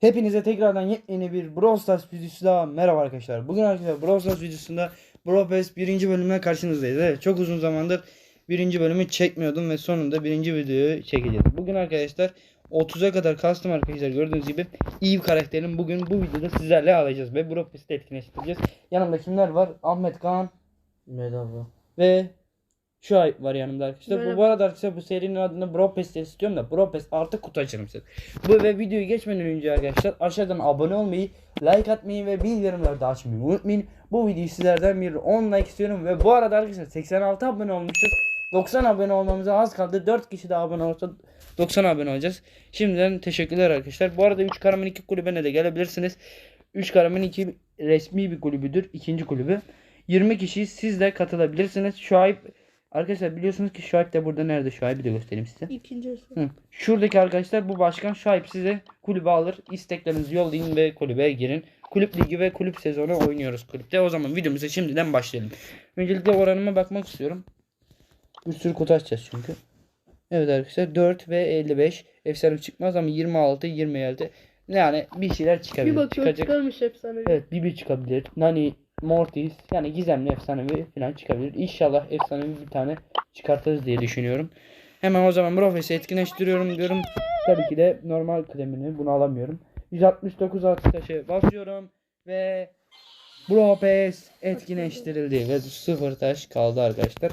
Hepinize tekrardan yepyeni bir Brawl Stars videosu daha merhaba arkadaşlar. Bugün arkadaşlar Brawl Stars videosunda Brawl Pass birinci bölümüne karşınızdayız. Evet, çok uzun zamandır birinci bölümü çekmiyordum ve sonunda birinci videoyu çekeceğiz. Bugün arkadaşlar 30'a kadar kastım arkadaşlar gördüğünüz gibi Eve karakterini bugün bu videoda sizlerle alacağız ve Brawl Pass'te etkinleştireceğiz. Yanımda kimler var? Ahmet Kaan Merhaba. ve şu ay var yanımda arkadaşlar. Bu, Merhaba. bu arada arkadaşlar bu serinin adını Bro Pass diye istiyorum da Bro Pass artık kutu açalım size. Bu ve videoyu geçmeden önce arkadaşlar aşağıdan abone olmayı, like atmayı ve bildirimleri de açmayı unutmayın. Bu videoyu sizlerden bir 10 like istiyorum ve bu arada arkadaşlar 86 abone olmuşuz. 90 abone olmamıza az kaldı. 4 kişi daha abone olsa 90 abone olacağız. Şimdiden teşekkürler arkadaşlar. Bu arada 3 Karamin 2 kulübüne de gelebilirsiniz. 3 Karamin 2 resmi bir kulübüdür. ikinci kulübü. 20 kişi siz de katılabilirsiniz. Şuayb Arkadaşlar biliyorsunuz ki Şuayb de burada nerede Şuayb'i de göstereyim size. İkinci Hı. Şuradaki arkadaşlar bu başkan Şuayb size kulübe alır. İsteklerinizi yollayın ve kulübe girin. Kulüp ligi ve kulüp sezonu oynuyoruz kulüpte. O zaman videomuza şimdiden başlayalım. Öncelikle oranıma bakmak istiyorum. Bir sürü kutu açacağız çünkü. Evet arkadaşlar 4 ve 55. Efsane çıkmaz ama 26, 27. Yani bir şeyler çıkabilir. Bir bakıyor Çıkacak- çıkarmış efsane. Evet Bibi çıkabilir. Nani, Mortis yani gizemli efsanevi falan çıkabilir. İnşallah efsanevi bir tane çıkartırız diye düşünüyorum. Hemen o zaman Profes'i etkinleştiriyorum diyorum. Tabii ki de normal klemini bunu alamıyorum. 169 altı taşı basıyorum ve Profes etkinleştirildi ve sıfır taş kaldı arkadaşlar.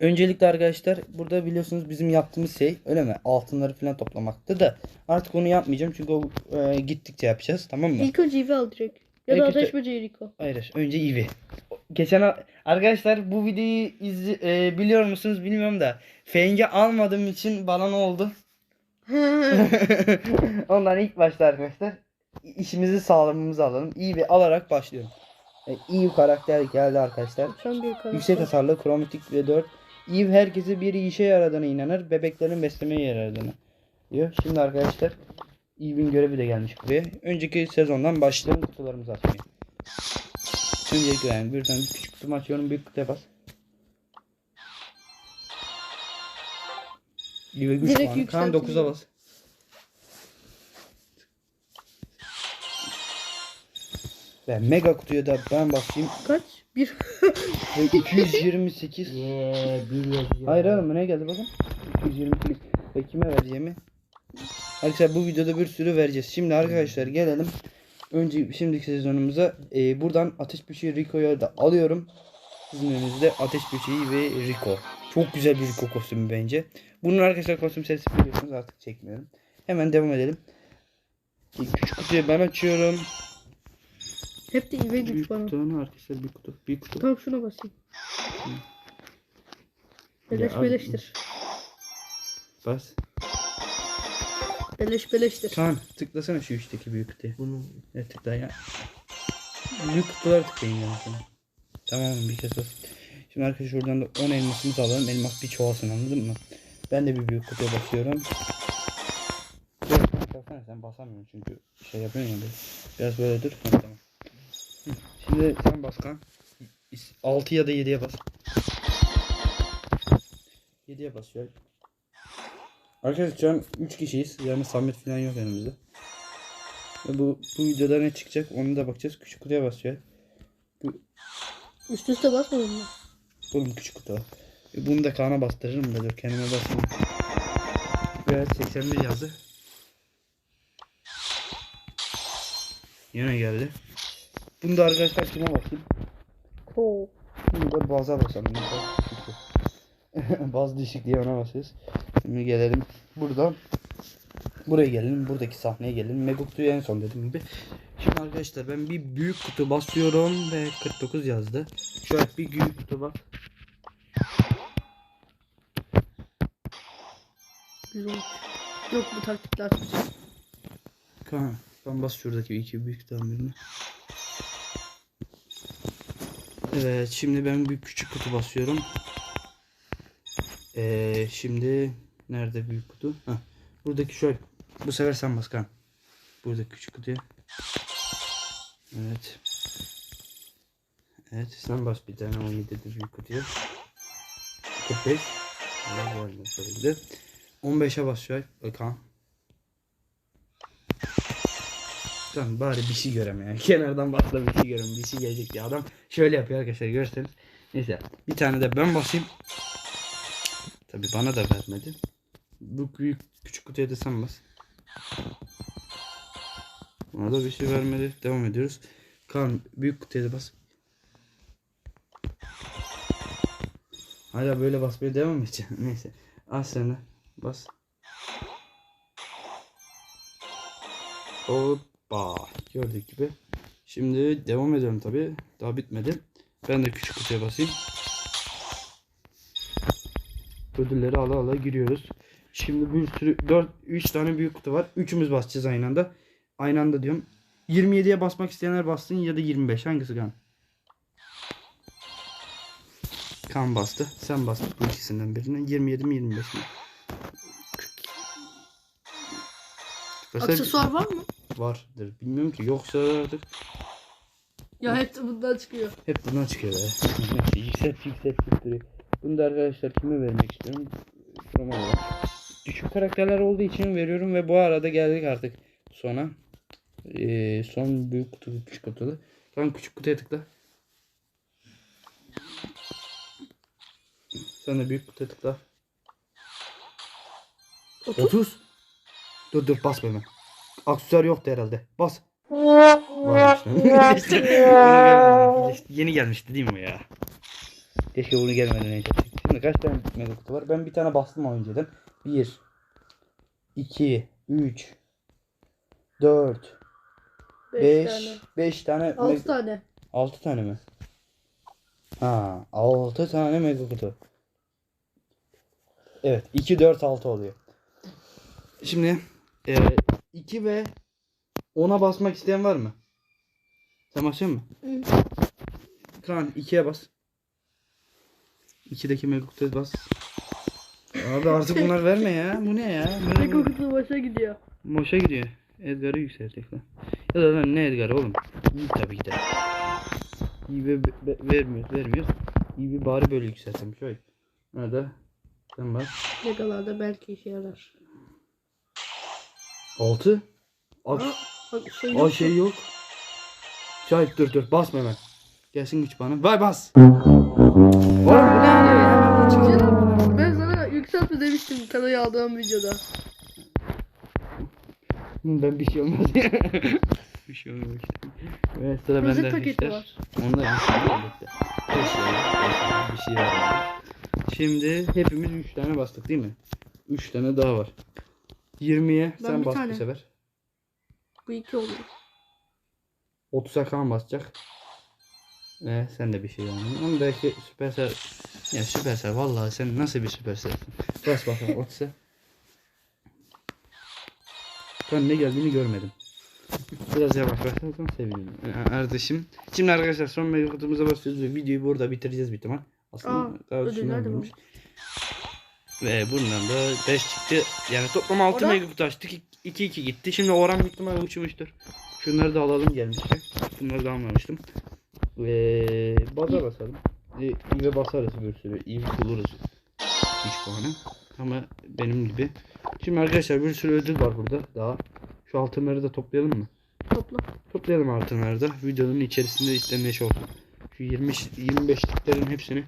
Öncelikle arkadaşlar burada biliyorsunuz bizim yaptığımız şey öyle mi? Altınları falan toplamaktı da artık onu yapmayacağım çünkü o e, gittikçe yapacağız tamam mı? İlk önce Eevee al direkt. Ya da ateş böceği Rico. Hayır önce Eevee. Geçen arkadaşlar bu videoyu izli, e, biliyor musunuz bilmiyorum da Feng'i almadığım için bana ne oldu? Ondan ilk başta arkadaşlar işimizi sağlamamızı alalım. Eevee alarak başlıyorum. E, Eve karakter geldi arkadaşlar. Bir karakter. Yüksek hasarlı kromatik ve 4. Eve herkese bir işe yaradığına inanır. Bebeklerin beslemeye yaradığına diyor. Şimdi arkadaşlar Eve'in görevi de gelmiş buraya. Önceki sezondan başlayalım kutularımızı açmaya. Öncelikle yani birden bir küçük kutumu açıyorum. Büyük kutuya bas. Eve güç Direkt puanı. Yükseltiyor. 9'a bas. Ben mega kutuya da ben basayım. Kaç? Bir. Ve 228. Yeee bir yazıyor. Hayır oğlum ne geldi bakın. 228. Ve kime vereceğimi. Arkadaşlar bu videoda bir sürü vereceğiz. Şimdi arkadaşlar gelelim. Önce şimdiki sezonumuza. Ee, buradan Ateş Böceği Rico'yu da alıyorum. Sizin önünüzde Ateş Böceği ve Rico. Çok güzel bir Rico kostümü bence. Bunun arkadaşlar kostüm serisi biliyorsunuz artık çekmiyorum. Hemen devam edelim. İlk küçük kutuyu ben açıyorum. Hep de Eevee güç bana. kutu arkadaşlar büyük kutu. Büyük kutu. Tamam şuna basayım. Beleş beleştir. Bas. Beleş beleştir. Kaan tıklasana şu üstteki büyük kutuya. Bunu Evet tıkla ya. Büyük kutular tıklayın yani sana. Tamam bir kez bas. Şimdi arkadaşlar şuradan da 10 elmasımızı alalım. Elmas bir çoğalsın anladın mı? Ben de bir büyük kutuya basıyorum. Baksana sen basamıyorsun çünkü şey yapıyorsun ya böyle. Biraz böyle dur. Ha, tamam. Şimdi sen bas kan. 6 ya da 7'ye bas. 7'ye basıyor. Arkadaşlar şu an 3 kişiyiz. Yani Samet falan yok yanımızda. Ve bu, bu videoda ne çıkacak onu da bakacağız. Küçük kutuya basıyor. Üst üste basmadın mı? Oğlum küçük kutu. E, bunu da kana bastırırım da dur kendime basayım. Evet 81 yazdı. Yine geldi. Bunu da arkadaşlar kime basayım? Oo. Bunu da baza basalım. Baz düşük diye ona basıyoruz. Şimdi gelelim buradan. Buraya gelelim. Buradaki sahneye gelelim. Mega kutuyu en son dediğim gibi. Şimdi arkadaşlar ben bir büyük kutu basıyorum ve 49 yazdı. Şöyle bir büyük kutu bak. Yok bu taktikler tutacak. Ben bas şuradaki iki büyük birini. Evet, şimdi ben bir küçük kutu basıyorum. Ee, şimdi nerede büyük kutu? Heh, buradaki şöyle. Bu sefer sen bas. Buradaki küçük kutuya. Evet. Evet, sen bas bir tane 17'de büyük kutuya. 45. Allah var tabii ki de. 15'e bas şöyle. Kaan. Lan bari bir şey görem ya. Kenardan bakla bir şey görem. Bir şey gelecek diye adam şöyle yapıyor arkadaşlar görseniz. Neyse bir tane de ben basayım. Tabi bana da vermedi. Bu büyük küçük kutuya da sen bas. Bana da bir şey vermedi. Devam ediyoruz. Kaan büyük kutuya da bas. Hala böyle basmaya devam edeceğim. Neyse. Al de. Bas. Hoppa. Gördük gibi. Şimdi devam edelim tabi. Daha bitmedi. Ben de küçük kutuya basayım. Ödülleri ala ala giriyoruz. Şimdi bir sürü 4 3 tane büyük kutu var. Üçümüz basacağız aynı anda. Aynı anda diyorum. 27'ye basmak isteyenler bassın ya da 25 hangisi kan? Kan bastı. Sen bastın bu ikisinden birine. 27 mi 25 mi? Aksesuar var mı? vardır. Bilmiyorum ki. Yoksa artık Ya hep de bundan çıkıyor. hep bundan çıkıyor be. Yükselt yükselt yükselt. Bunu da arkadaşlar kime vermek istiyorum? Bak. Düşük karakterler olduğu için veriyorum ve bu arada geldik artık sona. Ee, son büyük kutu küçük kutu. Tamam küçük kutuya tıkla. Sen de büyük kutuya tıkla. 30. 30. Dur dur basma hemen. Aksesuar yoktu herhalde. Bas. İşte. Yeni gelmişti değil mi ya? Keşke bunu gelmeden önce. Şimdi kaç tane mega kutu var? Ben bir tane bastım önceden. 1 2 3 4 5 5 tane. 5 tane 6 meg- tane. 6 tane mi? Ha, 6 tane mega kutu. Evet, 2 4 6 oluyor. Şimdi e, 2 ve 10'a basmak isteyen var mı? Sen basıyor musun? Hı. Kaan 2'ye bas. 2'deki mega kutuya bas. Abi artık bunlar verme ya. Bu ne ya? Ne kokusu başa gidiyor. Moşa gidiyor. Edgar'ı yükseltecek lan. Ya da lan ne Edgar oğlum? İyi tabii ki de. İyi be- be- vermiyor, vermiyor. İyi bir bari böyle yükseltelim. Şöyle. Nerede? Sen bak. Megalarda belki işe yarar. 6. Aa, Ak bak şey Aa yok. şey yok. Şahit dur dur basma hemen. Gelsin güç bana. Vay bas. Oğlum bu yükseltme demiştim kanayı aldığım videoda. Ben bir şey olmaz ya. bir şey olmaz işte. Ve sıra bende Rozet paketi arkadaşlar. var. Da birlikte. Beş tane, bir şey var. Şimdi hepimiz 3 tane bastık değil mi? 3 tane daha var. 20'ye Ben sen bir bas tane. bu sefer. Bu iki oluyor. 30'a kan basacak. Ve sen de bir şey yani. Onu belki süpersel ya süpersel vallahi sen nasıl bir süperselsin? Bas bakalım 30'a. Ben ne geldiğini görmedim. Biraz yavaş başlarsam sevinirim. Yani Kardeşim. Şimdi arkadaşlar son mega kutumuza basıyoruz ve videoyu burada bitireceğiz bir ihtimal. Aslında Aa, daha ödüller de. Ve bundan da 5 çıktı. Yani toplam 6 Orhan? mega kutu açtık. 2 2 gitti. Şimdi Orhan büyük ihtimalle uçmuştur. Şunları da alalım gelmişken. Bunları da almamıştım. Ve baza basalım. E, İve basarız bir sürü. İve buluruz. 3 puanı. Ama benim gibi. Şimdi arkadaşlar bir sürü ödül var burada daha. Şu altınları da toplayalım mı? Topla. Toplayalım altınları da. Videonun içerisinde işte neşe olsun. Şu 20 25'liklerin hepsini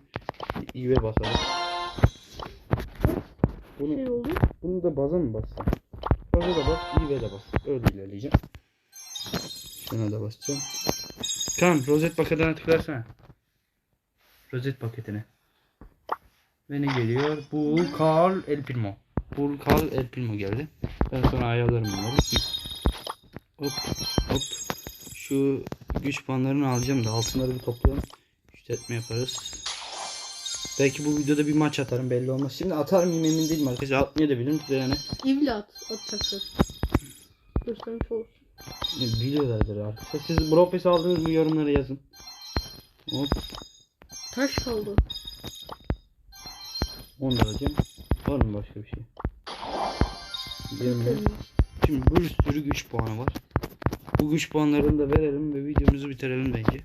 İve basalım. Bunu Şey oldu. bunu da baza mı bassam? Baza da bas, İve de bas. Öyle ilerleyeceğim. Şuna da basacağım. Kan rozet paketine tıklarsana. Rozet paketine. Ve ne geliyor? Bu Carl El Primo. Bu Carl El Primo geldi. Ben sonra ayarlarım bunları. Hop hop. Şu güç puanlarını alacağım da altınları bir toplayalım. Yükseltme yaparız. Belki bu videoda bir maç atarım belli olmaz. Şimdi atar mıyım emin değilim arkadaşlar. Atmayabilirim size yani. İvli at. Atacaksın. Göstermiş olsun. Biliyorlardır arkadaşlar. Siz Bropes aldınız mı yorumlara yazın. Hop. Taş kaldı. Onu da alacağım. Var mı başka bir şey? Bitirmiş. Şimdi bir sürü güç puanı var. Bu güç puanlarını da verelim ve videomuzu bitirelim bence.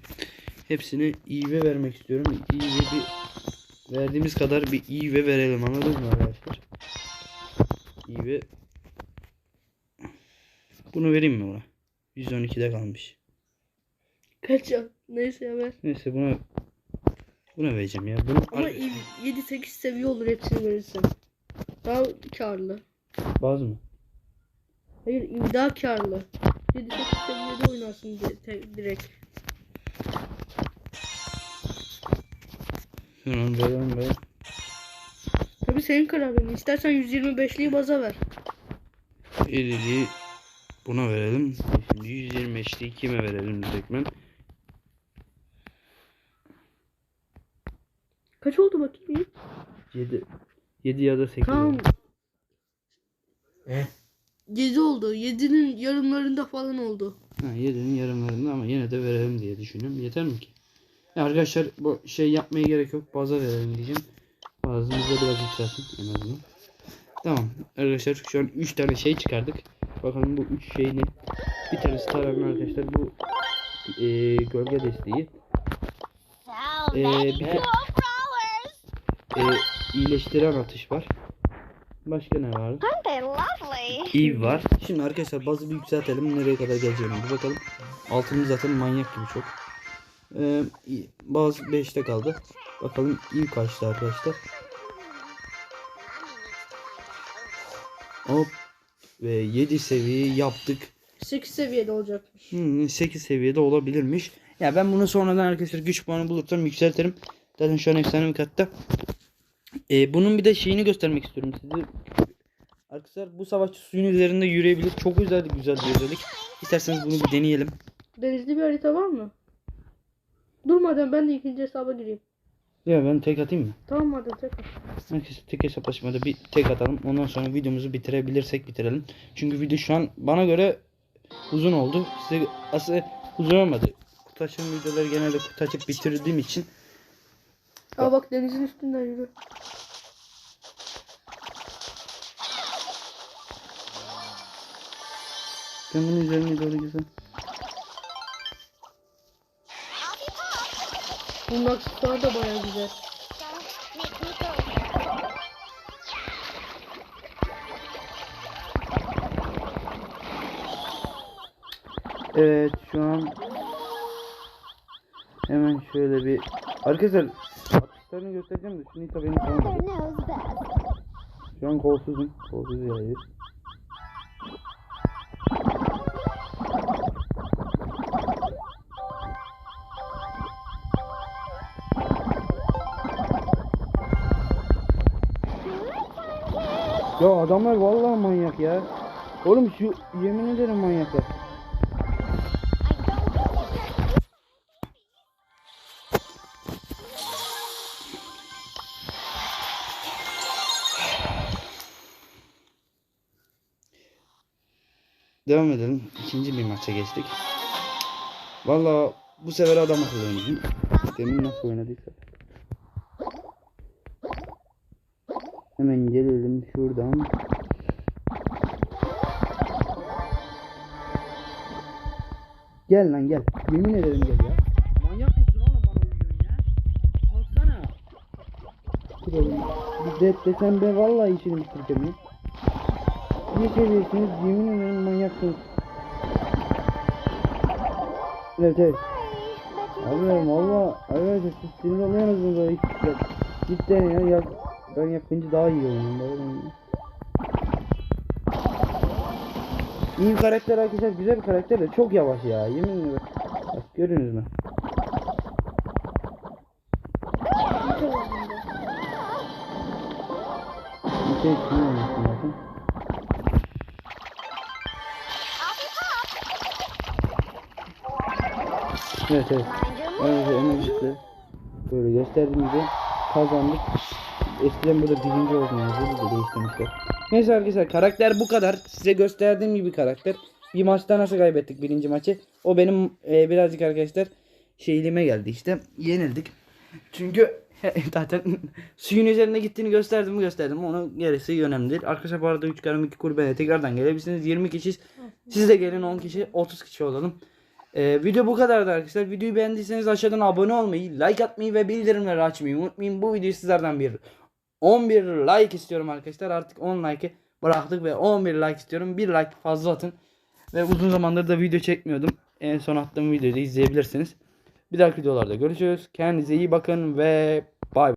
Hepsini iyi ve vermek istiyorum. İyi ve bir verdiğimiz kadar bir iyi ve verelim anladınız mı arkadaşlar? İyi ve bunu vereyim mi ona? 112'de kalmış. Kaç ya? Neyse ya ver. Neyse buna buna vereceğim ya. Bunu Ama 7-8 seviye olur hepsini verirsen. Daha karlı. bazı mı? Hayır daha karlı. 7-8 seviyede oynarsın direkt. Şunu verelim be. Tabi senin kararın. İstersen 125'liyi baza ver. 50'liği buna verelim. Şimdi 125'liği kime verelim direktmen? Kaç oldu bakayım? 7 7 ya da 8. Tamam. Eh. 7 oldu. 7'nin yarımlarında falan oldu. Ha 7'nin yarımlarında ama yine de verelim diye düşünüyorum. Yeter mi ki? Ya arkadaşlar bu şey yapmaya gerek yok. Baza verelim diyeceğim. Bazımızda biraz yükselsin en azından. Tamam arkadaşlar şu an 3 tane şey çıkardık. Bakalım bu 3 şey ne? Bir tanesi Taran'ın arkadaşlar bu e, gölge desteği. Many bir de-. E, iyileştiren atış var. Başka ne var? Eve var. Şimdi arkadaşlar bazı bir yükseltelim. Nereye kadar geleceğini bir bakalım. Altımız zaten manyak gibi çok. Ee, bazı 5'te kaldı. Bakalım Eve kaçtı arkadaşlar. Hop. Ve 7 seviye yaptık. 8 seviyede olacakmış. Hmm, 8 seviyede olabilirmiş. Ya ben bunu sonradan arkadaşlar güç puanı bulursam yükseltirim. Zaten şu an efsane bir katta. Ee, bunun bir de şeyini göstermek istiyorum size. Arkadaşlar bu savaşçı suyun üzerinde yürüyebilir. Çok güzel güzel bir özellik. İsterseniz bunu bir deneyelim. Denizli bir harita var mı? Dur madem ben de ikinci hesaba gireyim. Ya ben tek atayım mı? Tamam madem tekrar. Herkes tek hesaplaşmada bir tek atalım. Ondan sonra videomuzu bitirebilirsek bitirelim. Çünkü video şu an bana göre uzun oldu. Size aslında uzun olmadı. Kutu açım videoları genelde kutu açıp bitirdiğim için Aa bak denizin üstünden yürü. ben bunun üzerine doğru güzel. Bunun aksesuarı da baya güzel. Evet şu an hemen şöyle bir arkadaşlar atışlarını göstereceğim de şunu tabii benim best. Şu an kolsuzum. Kolsuz yayız. Ya adamlar vallahi manyak ya. Oğlum şu yemin ederim manyaklar. Devam edelim. İkinci bir maça geçtik. Vallahi bu sefer adam akıllı oynayacağım. Demin nasıl oynadıysak. Hemen gelelim şuradan. Gel lan gel. Yemin ederim gel ya. Manyak mısın oğlum bana uyuyorsun ya? Kalksana. Dur oğlum. Bir de desem ben vallahi işini bitireceğim ya. Ne seviyorsunuz? Yemin ederim manyaksınız. Evet evet. Abi valla arkadaşlar siz sinir oluyorsunuz böyle hiç Cidden ya, ya ben yapınca daha iyi oynuyorum böyle. İyi bir karakter arkadaşlar güzel bir karakter de çok yavaş ya yemin ederim. Bak görünüz mü? Şey zaten? Evet evet. Evet enerjisi böyle gösterdim bize kazandık. Eskiden burada birinci oldum yani bunu da değiştirmişler. Neyse arkadaşlar karakter bu kadar. Size gösterdiğim gibi karakter. Bir maçta nasıl kaybettik birinci maçı? O benim e, birazcık arkadaşlar şeyliğime geldi işte. Yenildik. Çünkü zaten suyun üzerinde gittiğini gösterdim mi gösterdim. Onun gerisi önemli değil. Arkadaşlar bu arada 3 karım 2 kulübeye tekrardan gelebilirsiniz. 20 kişi. Siz de gelin 10 kişi 30 kişi olalım. Ee, video bu kadardı arkadaşlar. Videoyu beğendiyseniz aşağıdan abone olmayı, like atmayı ve bildirimleri açmayı unutmayın. Bu videoyu sizlerden bir 11 like istiyorum arkadaşlar. Artık 10 like'ı bıraktık ve 11 like istiyorum. Bir like fazla atın. Ve uzun zamandır da video çekmiyordum. En son attığım videoyu da izleyebilirsiniz. Bir dahaki videolarda görüşürüz. Kendinize iyi bakın ve